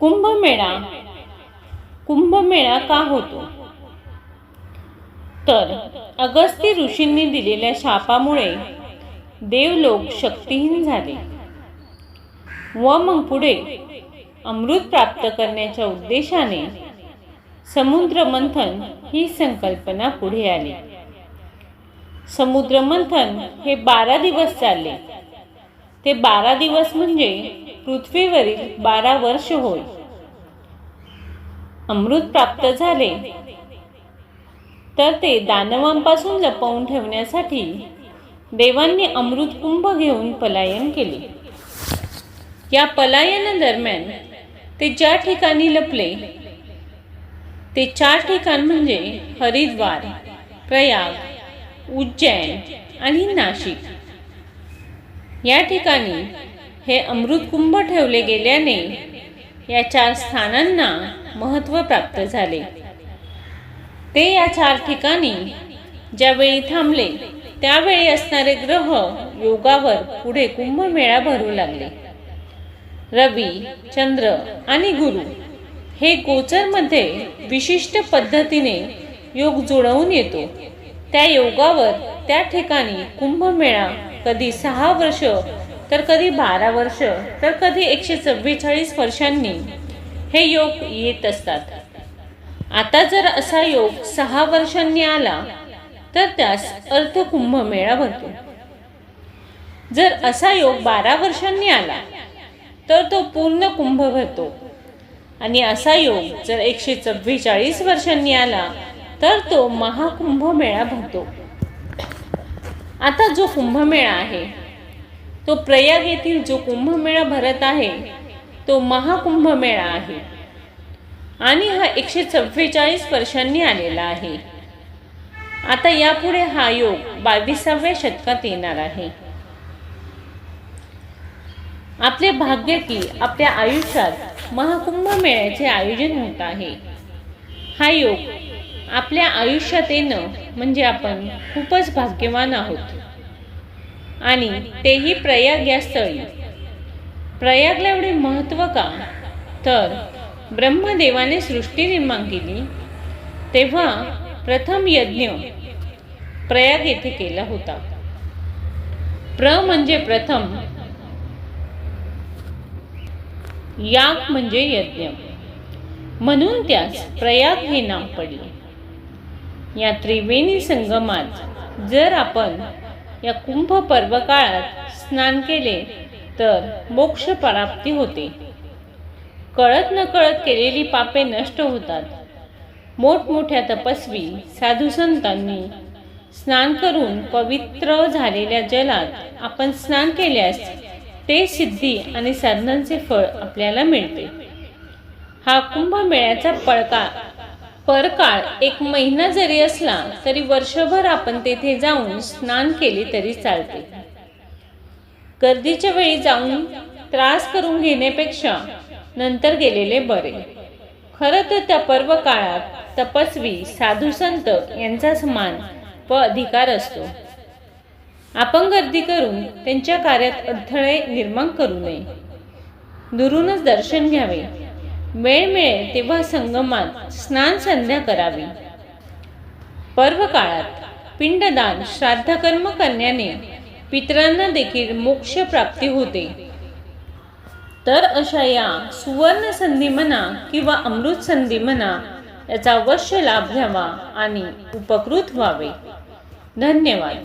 कुंभमेळा. कुंभमेळा का होतो? तर अगस्ती ऋषींनी दिलेल्या शापामुळे देवलोक शक्तिहीन झाले. व मग पुढे अमृत प्राप्त करण्याच्या उद्देशाने समुद्र मंथन ही संकल्पना पुढे आली. समुद्र मंथन हे बारा दिवस चालले. ते बारा दिवस म्हणजे पृथ्वीवरील बारा वर्ष होय. अमृत प्राप्त झाले. तर ते दानवांपासून लपवून ठेवण्यासाठी देवांनी अमृत कुंभ घेऊन पलायन केले. या पलायनादरम्यान ते ज्या ठिकाणी लपले ते चार ठिकाण म्हणजे हरिद्वार प्रयाग उज्जैन आणि नाशिक. या ठिकाणी हे अमृत कुंभ ठेवले गेल्याने या चार स्थानांना महत्त्व प्राप्त झाले. ते या चार ठिकाणी ज्यावेळी थांबले त्यावेळी असणारे ग्रह योगावर पुढे कुंभमेळा भरू लागले. रवी चंद्र आणि गुरु हे गोचरमध्ये विशिष्ट पद्धतीने योग जुळवून येतो. त्या योगावर त्या ठिकाणी कुंभमेळा कधी सहा वर्ष तर कधी बारा वर्ष तर कधी एकशे चव्वेचाळीस वर्षांनी हे योग येत असतात. आता जर असा योग सहा वर्षांनी आला तर त्यास अर्थ कुंभमेळा भरतो जर असा योग बारा वर्षांनी आला तर तो पूर्ण कुंभ भरतो. आणि असा योग जर एकशे चव्वेचाळीस वर्षांनी आला तर तो महाकुंभ मेळा भरतो आता जो कुंभमेळा आहे तो प्रयाग येथील जो कुंभमेळा भरत आहे तो महाकुंभमेळा आहे. आणि हा एकशे चव्वेचाळीस वर्षांनी आलेला आहे. आता यापुढे हा योग बावीसाव्या शतकात येणार आहे. आपले भाग्य की आपल्या आयुष्यात महाकुंभ मेळ्याचे आयोजन होत आहे. हा योग आपल्या आयुष्यात येणं म्हणजे आपण खूपच भाग्यवान आहोत. आणि तेही प्रयाग या स्थळी प्रयागला एवढे महत्त्व का? तर ब्रह्मदेवाने सृष्टी निर्माण केली. तेव्हा प्रथम यज्ञ प्रयाग येथे केला होता. प्र म्हणजे प्रथम याग म्हणजे यज्ञ. म्हणून त्यास प्रयाग हे नाव पडले. या त्रिवेणी संगमात जर आपण या कुंभ पर्व काळात स्नान केले तर मोक्ष प्राप्ती होते. कळत न कळत केलेली पापे नष्ट होतात. मोठमोठ्या तपस्वी साधू संतांनी स्नान करून पवित्र झालेल्या जलात आपण स्नान केल्यास ते सिद्धी आणि साधनांचे फळ आपल्याला मिळते. हा कुंभमेळ्याचा पळका परकाळ एक महिना जरी असला तरी वर्षभर आपण तेथे जाऊन स्नान केले तरी चालते. गर्दीच्या वेळी जाऊन त्रास करून घेण्यापेक्षा नंतर गेलेले बरे. खरं तर त्या पर्व काळात तपस्वी साधू संत यांचा समान व अधिकार असतो. आपण गर्दी करून त्यांच्या कार्यात अडथळे निर्माण करू नये. दुरूनच दर्शन घ्यावे. वेळ मिळेल तेव्हा संगमात स्नान संध्या करावी. पर्व काळात पिंडदान श्राद्धकर्म करण्याने पितरांना देखील मोक्ष प्राप्ती होते. तर अशा या सुवर्ण संधी म्हणा किंवा अमृत संधी म्हणा याचा अवश्य लाभ घ्यावा आणि उपकृत व्हावे. धन्यवाद.